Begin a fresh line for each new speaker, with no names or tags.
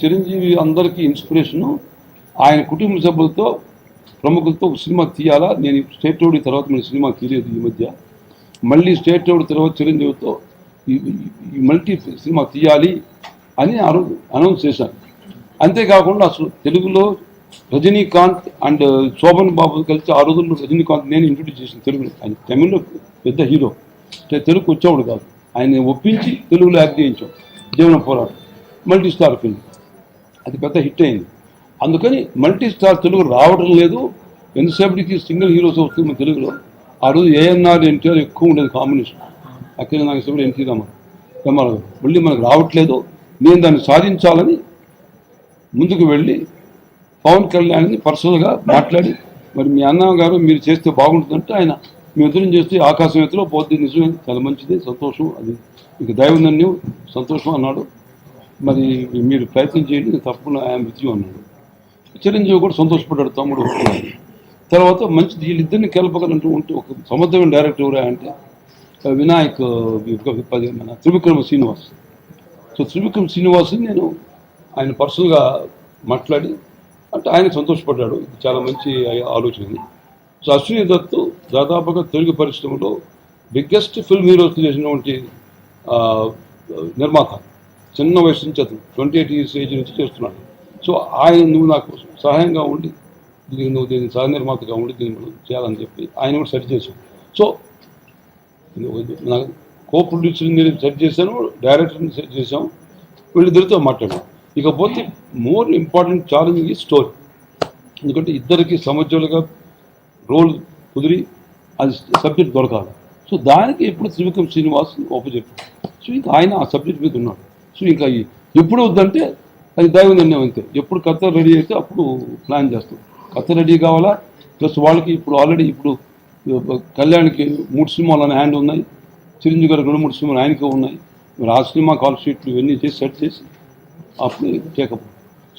చిరంజీవి అందరికీ ఇన్స్పిరేషను ఆయన కుటుంబ సభ్యులతో ప్రముఖులతో ఒక సినిమా తీయాలా? నేను స్టేట్ రోడ్ తర్వాత మన సినిమా తీయలేదు ఈ మధ్య. మళ్ళీ స్టేట్ రోడ్ తర్వాత చిరంజీవితో ఈ మల్టీ సినిమా తీయాలి అని అనౌన్స్ చేశాను అంతేకాకుండా అసలు తెలుగులో రజనీకాంత్ అండ్ శోభన్ బాబు కలిసి ఆ రోజుల్లో రజనీకాంత్ నేను ఇంట్రొడ్యూస్ చేసిన తెలుగులో ఆయన తమిళ్ళో పెద్ద హీరో. తెలుగు వచ్చేవాడు కాదు. ఆయన ఒప్పించి తెలుగులో యాక్ట్ చేయించాం. Jeevana Poratam. Multi star film. అది పెద్ద హిట్ అయింది. అందుకని మల్టీ స్టార్ తెలుగు రావడం లేదు. ఎంతసేపటికి సింగిల్ హీరోస్ వస్తుంది మన తెలుగులో. ఆ రోజు ఏఎన్ఆర్ ఎన్టీఆర్ ఎక్కువ ఉండేది కాంబినేషన్. అక్కడ నాగేశ్వరుడు ఎన్టీ రామారావు. రామారావు మళ్ళీ మనకు రావట్లేదు. నేను దాన్ని సాధించాలని ముందుకు వెళ్ళి పవన్ కళ్యాణ్ని పర్సనల్గా మాట్లాడి మరి మీ అన్న గారు మీరు చేస్తే బాగుంటుందంటే ఆయన మీ చేస్తే ఆకాశం ఎత్తులో పోతే నిజమే చాలా మంచిది సంతోషం అది ఇక దైవందన్యం సంతోషం అన్నాడు. మరి మీరు ప్రయత్నం చేయండి నేను తప్పకుండా ఆయన విత్ యూ అన్నాడు. చిరంజీవి కూడా సంతోషపడ్డాడు తమ్ముడు తర్వాత మంచి వీళ్ళిద్దరిని కలపగలంటూ ఉంటే ఒక సమర్థమైన డైరెక్టర్ ఎవరా అంటే వినాయక్ పది మన త్రివిక్రమ శ్రీనివాస్. సో త్రివిక్రమ్ శ్రీనివాస్ని నేను ఆయన పర్సనల్గా మాట్లాడి అంటే ఆయన సంతోషపడ్డాడు. ఇది చాలా మంచి ఆలోచన సో అశ్విని దత్తు దాదాపుగా తెలుగు పరిశ్రమలో బిగ్గెస్ట్ ఫిల్మ్ హీరోస్ చేసినటువంటి నిర్మాత. చిన్న వయసు నుంచి అతను ట్వంటీ ఎయిట్ ఇయర్స్ ఏజ్ నుంచి చేస్తున్నాడు. సో ఆయన నువ్వు నాకు సహాయంగా ఉండి దీనికి నువ్వు దీన్ని సహ నిర్మాతగా ఉండి దీన్ని మనం చేయాలని చెప్పి ఆయన కూడా సెట్ చేశాం సో నాకు కో ప్రొడ్యూసర్ని నేను సెట్ చేశాను డైరెక్టర్ని సెట్ చేశాం వీళ్ళిద్దరితో మాట్లాడాం ఇకపోతే మోర్ ఇంపార్టెంట్ ఛాలెంజ్ ఈ స్టోరీ ఎందుకంటే ఇద్దరికి సమస్యలుగా రోల్ కుదిరి అది సబ్జెక్ట్ దొరకాలి. సో దానికి ఎప్పుడు త్రివిక్రమ్ శ్రీనివాస్ ఒప్పచెప్పాడు సో ఇంకా ఆయన ఆ సబ్జెక్ట్ మీద ఉన్నాడు. సో ఇంకా ఎప్పుడు వద్దంటే అది దైవ నిర్ణయం అంతే. ఎప్పుడు కథ రెడీ అయితే అప్పుడు ప్లాన్ చేస్తాం. కథ రెడీ కావాలా? ప్లస్ వాళ్ళకి ఇప్పుడు ఆల్రెడీ ఇప్పుడు కళ్యాణ్కి మూడు సినిమాలు అనే హ్యాండ్ ఉన్నాయి. చిరంజీవి గారు రెండు మూడు సినిమాలు ఆయనకే ఉన్నాయి. మరి ఆ సినిమా కాల్ షీట్లు ఇవన్నీ చేసి సెట్ చేసి అప్పుడు టేకప్